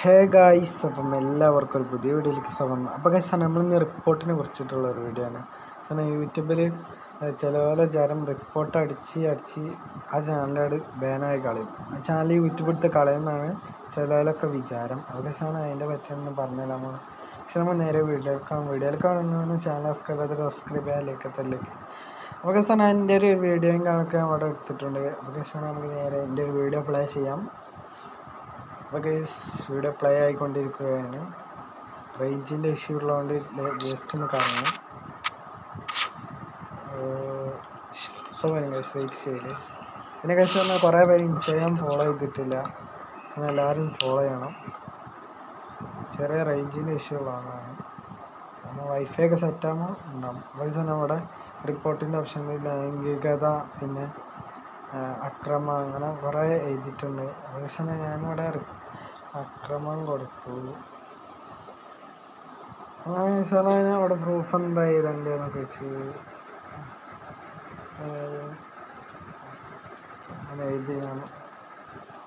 Hey guys അപ്പം എല്ലാവർക്കും ഒരു പുതിയ വീഡിയോയിലേക്ക് സ്വാഗതം. അപ്പോൾ ഗൈസ് നമ്മൾ ഇന്ന് റിപ്പോർട്ടിനെ കുറിച്ചിട്ടുള്ള ഒരു വീഡിയോ ആണ്. കാരണം യൂട്യൂബിൽ ചില ജനം റിപ്പോർട്ട് അടിച്ച് അടിച്ച് ആ ചാനലോട് ബാനായി കളയും. ആ ചാനൽ യൂട്യൂബ് എടുത്ത് കളയുന്നതാണ് ചിലതിലൊക്കെ വിചാരം. അതൊക്കെ സാധനം അതിന്റെ പറ്റിയൊന്നും പറഞ്ഞു നമ്മൾ പക്ഷെ നമ്മൾ നേരെ വീഡിയോയിലേക്കാണ് വീഡിയോയിലേക്കാണ് ചാനൽ സബ്സ്ക്രൈബ് ചെയ്ത് സബ്സ്ക്രൈബ് ചെയ്യാൻ ലേക്കത്തല്ലേ അപ്പോൾ സാധനം എന്റെ ഒരു വീഡിയോയും കണക്ക് അവിടെ എടുത്തിട്ടുണ്ട്. അപ്പോൾ സാധനം നമുക്ക് നേരെ എന്റെ ഒരു വീഡിയോ പ്ലേ ചെയ്യാം. അപ്പോൾ ഗൈസ് വീഡിയോ പ്ലേ ആയിക്കൊണ്ടിരിക്കുകയാണ്. റേഞ്ചിന്റെ ഇഷ്യൂ ഉള്ളതുകൊണ്ട് ജസ്റ്റ് ഒന്ന് കാണണം. വരും ഗൈസ് വെയിറ്റ് ചെയ്ത് പിന്നെ ഗൈസ് പറഞ്ഞാൽ കുറേ പേര് ഇൻസ്റ്റാഗ്രാം ഫോളോ ചെയ്തിട്ടില്ല. അങ്ങനെ എല്ലാവരും ഫോളോ ചെയ്യണം. ചെറിയ റേഞ്ചിന്റെ ഇഷ്യൂ ഉള്ളതാണ്. നമ്മൾ വൈഫൈ ഒക്കെ സെറ്റ് ആകുമ്പോൾ ഉണ്ടാവും. ഗൈസ് തന്നെ അവിടെ റിപ്പോർട്ടിന്റെ ഓപ്ഷനിൽ ലൈംഗികത പിന്നെ അക്രമം അങ്ങനെ കുറേ എഴുതിയിട്ടുണ്ട്. അതേസമയം ഞാനിവിടെ അക്രമം കൊടുത്തു. അങ്ങനെ അവിടെ പ്രൂഫ് എന്താ എഴുതണ്ടേന്നൊക്കെ വെച്ച്. അങ്ങനെ എഴുതി ഞാൻ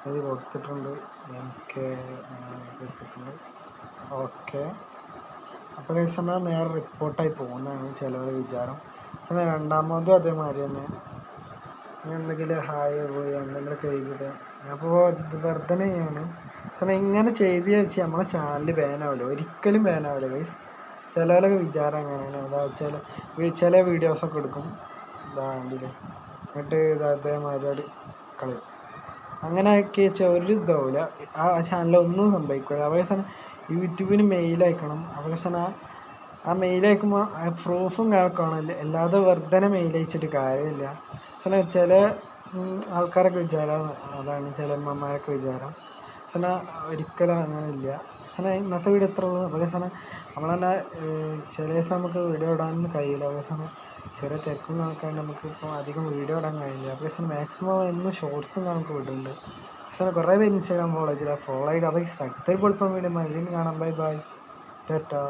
എഴുതി കൊടുത്തിട്ടുണ്ട്. എനിക്ക് കൊടുത്തിട്ടുണ്ട്. ഓക്കെ. അപ്പോൾ കഴിച്ചാൽ നേരെ റിപ്പോർട്ടായി പോകുന്നതാണ് ചിലവരുടെ വിചാരം. പക്ഷേ രണ്ടാമതും അതേമാതിരി തന്നെ. എന്തെങ്കിലും ഹായ് പോയി എന്തെങ്കിലുമൊക്കെ എഴുതിയിട്ട്. അപ്പോൾ ഇത് വെറുതെ ചെയ്യാണ് പക്ഷേ ഇങ്ങനെ ചെയ്ത് വെച്ച് നമ്മളെ ചാനൽ ബാനാവില്ല ഒരിക്കലും ബാനാവില്ല ഗൈസ് ചിലരൊക്കെ വിചാരം അങ്ങനെയാണ്. അതാ ചില ചില വീഡിയോസൊക്കെ എടുക്കും. ഇതാ കണ്ടില്ലേ? എന്നിട്ട് ഇത് അതേമാതിരി കളയും. അങ്ങനെയൊക്കെ വെച്ചാൽ ഒരു ഇതാവില്ല ആ ചാനലിൽ ഒന്നും സംഭവിക്കില്ല അവസാനം യൂട്യൂബിന് മെയിൽ അയക്കണം. അവസാനം ആ ആ മെയിൽ അയക്കുമ്പോൾ പ്രൂഫും കാണിക്കണം അല്ലാതെ വെറുതെ മെയിൽ അയച്ചിട്ട് കാര്യമില്ല. ചില ചില ആൾക്കാരൊക്കെ വിചാരം അതാണ് ചില അമ്മമാരൊക്കെ വിചാരം. പക്ഷേ ഒരിക്കലും അങ്ങനെ ഇല്ല പക്ഷേ ഇന്നത്തെ വീഡിയോ എത്ര ഉള്ളൂ? നമ്മൾ തന്നെ ചില ദിവസം നമുക്ക് വീഡിയോ ഇടാനൊന്നും കഴിയില്ല. അവസാനം ചെറിയ തിരക്കും കണക്കാണ്ട് നമുക്ക് ഇപ്പോൾ അധികം വീഡിയോ ഇടാൻ കഴിയില്ല. അപ്പോൾ മാക്സിമം എന്നും ഷോർട്സും നമുക്ക് വിടുന്നുണ്ട് പക്ഷേ കുറേ പേര് ഇൻസ്റ്റാഗ്രാം ഫോളോ ചെയ്തില്ല. ഫോളോ ചെയ്ത്. അപ്പോൾ അടുത്തൊരു പൊളിപ്പം വീണ്ടും മരുന്ന് കാണാം. Bye bye Tata